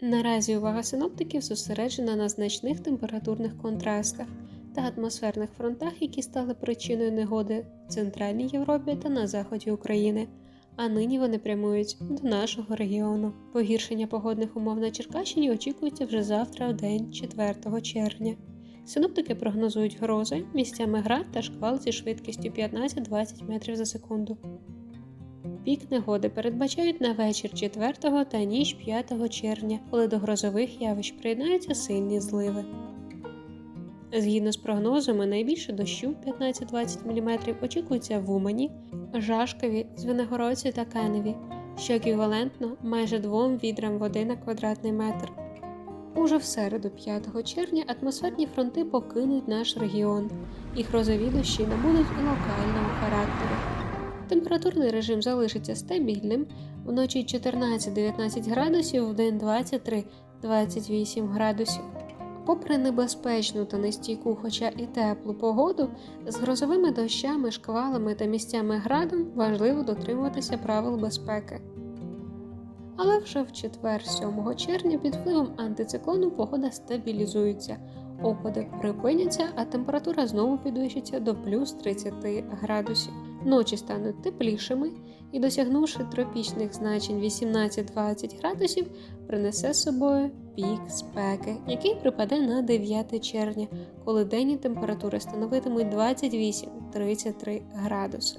Наразі увага синоптиків зосереджена на значних температурних контрастах та атмосферних фронтах, які стали причиною негоди в Центральній Європі та на заході України. А нині вони прямують до нашого регіону. Погіршення погодних умов на Черкащині очікується вже завтра, в день 4 червня. Синоптики прогнозують грози, місцями град та шквал зі швидкістю 15-20 метрів за секунду. Пік негоди передбачають на вечір 4 та ніч 5 червня, коли до грозових явищ приєднаються сильні зливи. Згідно з прогнозами, найбільше дощу 15-20 мм очікується в Умані, Жашкові, Звенигородці та Каневі, що еквівалентно майже двом відрам води на квадратний метр. Уже в середу 5 червня атмосферні фронти покинуть наш регіон, і грозові дощі набудуть локального характеру. Температурний режим залишиться стабільним, вночі 14-19 градусів, вдень 23-28 градусів. Попри небезпечну та нестійку, хоча і теплу погоду, з грозовими дощами, шквалами та місцями градом важливо дотримуватися правил безпеки. Але вже в четвер, 7 червня, під впливом антициклону погода стабілізується, опади припиняться, а температура знову підвищиться до плюс 30 градусів. Ночі стануть теплішими і, досягнувши тропічних значень 18-20 градусів, принесе з собою пік спеки, який припаде на 9 червня, коли денні температури становитимуть 28-33 градуси.